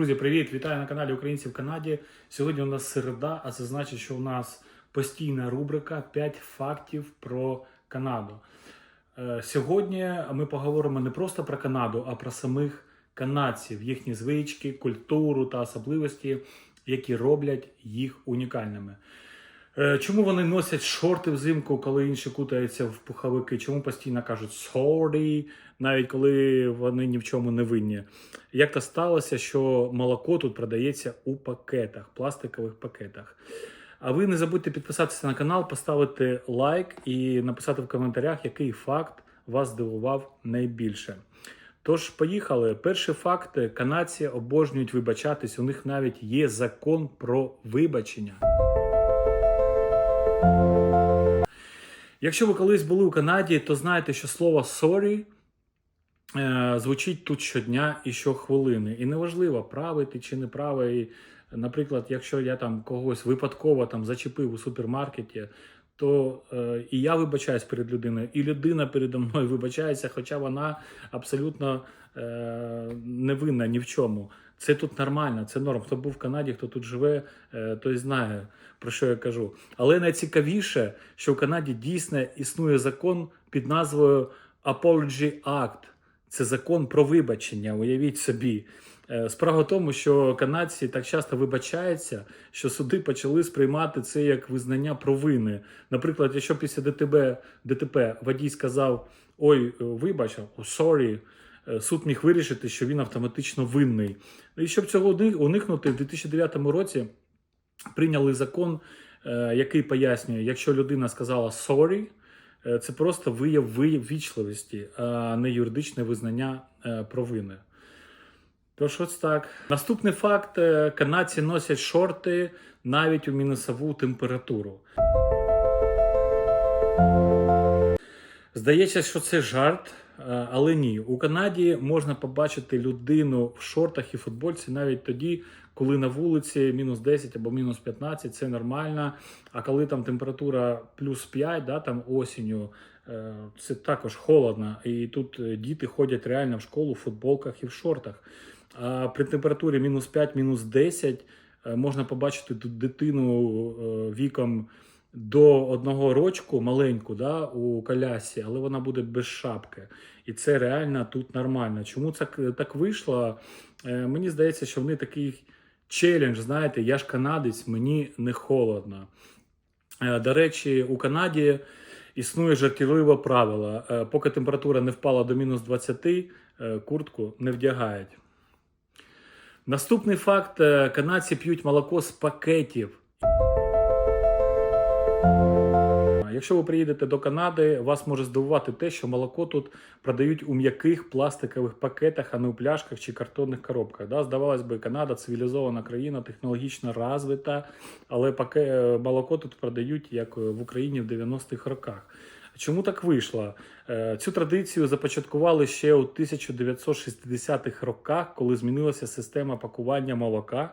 Друзі, привіт! Вітаю на каналі Українці в Канаді. Сьогодні у нас середа, а це значить, що у нас постійна рубрика 5 фактів про Канаду. Е, Сьогодні ми поговоримо не просто про Канаду, а про самих канадців, їхні звички, культуру та особливості, які роблять їх унікальними. Е, Чому вони носять шорти взимку, коли інші кутаються в пуховики? Чому постійно кажуть sorry, навіть коли вони ні в чому не винні? Як то сталося, що молоко тут продається у пакетах, пластикових пакетах? А ви не забудьте підписатися на канал, поставити лайк і написати в коментарях, який факт вас здивував найбільше. Тож, поїхали. Перший факт: канадці обожнюють вибачатись. У них навіть є закон про вибачення. Якщо ви колись були у Канаді, то знаєте, що слово sorry е, звучить тут щодня і щохвилини. І неважливо, правий ти чи не правий. Наприклад, якщо я там когось випадково там зачепив у супермаркеті, то е, і я вибачаюсь перед людиною, і людина передо мною вибачається, хоча вона абсолютно е, не винна ні в чому. Це тут нормально, це норм. Хто був в Канаді, хто тут живе, е, той знає, про що я кажу. Але найцікавіше, що в Канаді дійсно існує закон під назвою Apology Act. Це закон про вибачення. Уявіть собі. Е, Справа в тому, що канадці так часто вибачаються, що суди почали сприймати це як визнання провини. Наприклад, якщо після ДТБ, ДТП водій сказав Ой, вибач, е, суд міг вирішити, що він автоматично винний. І щоб цього уни- уникнути, в 2009 році прийняли закон, е, який пояснює, якщо людина сказала sorry, е, це просто вияв вічливості, а не юридичне визнання е, провини. Тож ось так. Наступний факт: е, канадці носять шорти навіть у мінусову температуру. Здається, що це жарт, е, але ні. У Канаді можна побачити людину в шортах і футбольці навіть тоді, коли на вулиці мінус 10 або мінус 15, це нормально. А коли там температура плюс 5, да, там осінню, е, це також холодно. І тут е, діти ходять реально в школу в футболках і в шортах. А при температурі мінус 5, мінус 10 е, можна побачити дитину віком до одного рочку маленьку да, у колясі, але вона буде без шапки. І це реально тут нормально. Чому це так вийшло? Е, Мені здається, що вони такий челендж, знаєте, я ж канадець, мені не холодно. Е, До речі, у Канаді існує жартівливе правило. Е, Поки температура не впала до мінус 20, е, куртку не вдягають. Наступний факт: канадці п'ють молоко з пакетів. Якщо ви приїдете до Канади, вас може здивувати те, що молоко тут продають у м'яких пластикових пакетах, а не у пляшках чи картонних коробках. Да? Здавалось би, Канада цивілізована країна, технологічно розвита, але паке... е, молоко тут продають як в Україні в 90-х роках. Чому так вийшло? Е, Цю традицію започаткували ще у 1960-х роках, коли змінилася система пакування молока,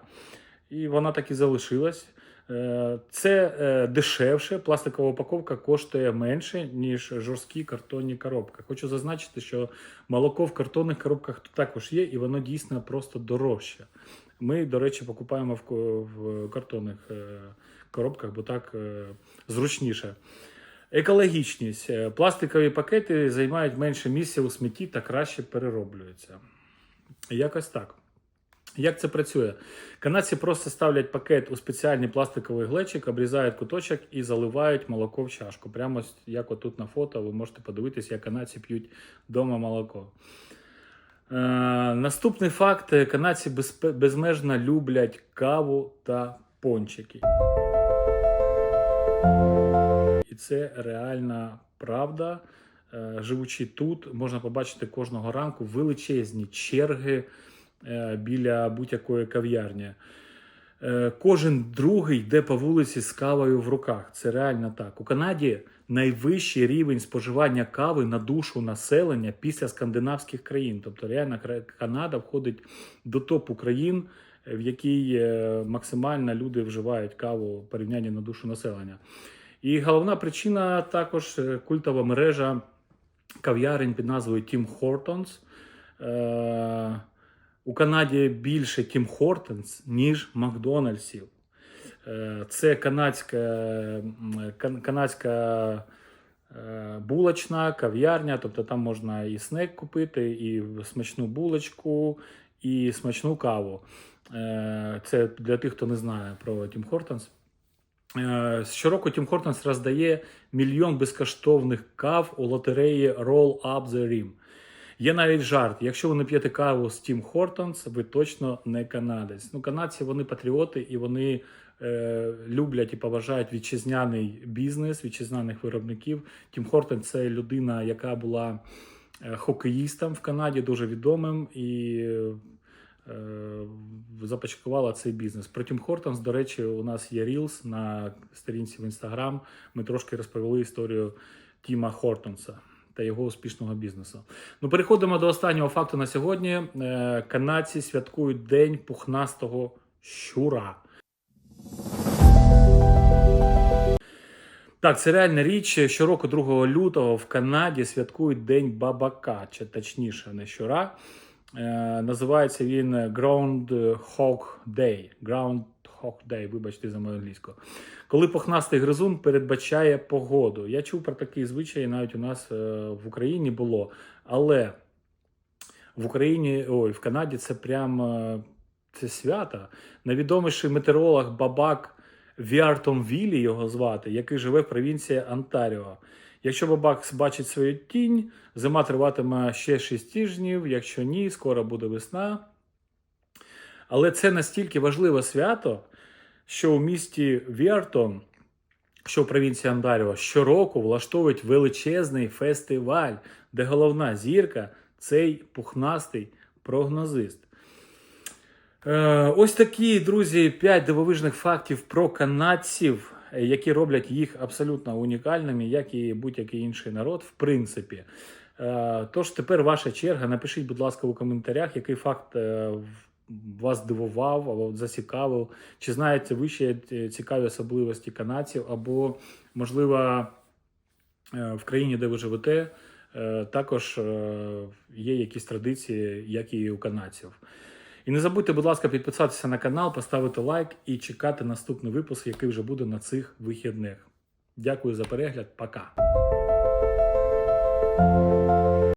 і вона так і залишилась. Е, Це е, дешевше, пластикова упаковка коштує менше, ніж жорсткі картонні коробки. Хочу зазначити, що молоко в картонних коробках також є, і воно дійсно просто дорожче. Ми, до речі, покупаємо в, картонних е, коробках, бо так зручніше. Екологічність. Пластикові пакети займають менше місця у смітті та краще перероблюються. Якось так. Як це працює? Канадці просто ставлять пакет у спеціальний пластиковий глечик, обрізають куточок і заливають молоко в чашку. Прямо як отут на фото ви можете подивитися, як канадці п'ють вдома молоко. Е, наступний факт: канадці безмежно люблять каву та пончики. І це реальна правда. Е, Живучи тут, можна побачити кожного ранку величезні черги біля будь-якої кав'ярні. Е, Кожен другий йде по вулиці з кавою в руках. Це реально так. У Канаді найвищий рівень споживання кави на душу населення після скандинавських країн. Тобто, реально Канада входить до топу країн, е, в якій е, максимально люди вживають каву в порівнянні на душу населення. І головна причина також е, культова мережа кав'ярень під назвою Tim Hortons. У Канаді більше Тім Хортонс, ніж Макдональдсів. Е, Це канадська, кан- канадська е, булочна, кав'ярня, тобто там можна і снек купити, і смачну булочку, і смачну каву. Е, Це для тих, хто не знає про Тім Хортонс. Е, Щороку Тім Хортонс роздає мільйон безкоштовних кав у лотереї Roll Up the Rim. Є навіть жарт: якщо ви не п'єте каву з Тім Хортонс, ви точно не канадець. Ну, канадці вони патріоти і вони е, люблять і поважають вітчизняний бізнес, вітчизняних виробників. Тім Хортон це людина, яка була е, хокеїстом в Канаді, дуже відомим і е, започаткувала цей бізнес. Про Тім Хортонс, до речі, у нас є Reels на сторінці в Інстаграм. Ми трошки розповіли історію Тіма Хортонса та його успішного бізнесу. Ну, переходимо до останнього факту на сьогодні. Е, Канадці святкують День пухнастого щура. Так, це реальна річ. Щороку 2 лютого в Канаді святкують День бабака, чи точніше, не щура. Е, називається він Groundhog Day. Groundhog Day, вибачте за мою англійську. Коли пухнастий гризун передбачає погоду. Я чув про такий звичай, навіть у нас е, в Україні було. Але в Україні, ой, в Канаді це прям е, це свято. Найвідоміший метеоролог Бабак Віартом Віллі його звати, який живе в провінції Онтаріо. Якщо бабак бачить свою тінь, зима триватиме ще 6 тижнів, якщо ні, скоро буде весна. Але це настільки важливе свято, що у місті Віартон, що в провінції Онтаріо, щороку влаштовують величезний фестиваль, де головна зірка цей пухнастий прогнозист. Е, Ось такі, друзі, 5 дивовижних фактів про канадців, які роблять їх абсолютно унікальними, як і будь-який інший народ, в принципі. Е, Тож тепер ваша черга. Напишіть, будь ласка, у коментарях, який факт е, вас здивував або зацікавив. Чи знаєте ви ще е, цікаві особливості канадців, або, можливо, в країні, де ви живете, також є якісь традиції, як і у канадців. І не забудьте, будь ласка, підписатися на канал, поставити лайк і чекати наступний випуск, який вже буде на цих вихідних. Дякую за перегляд. Пока.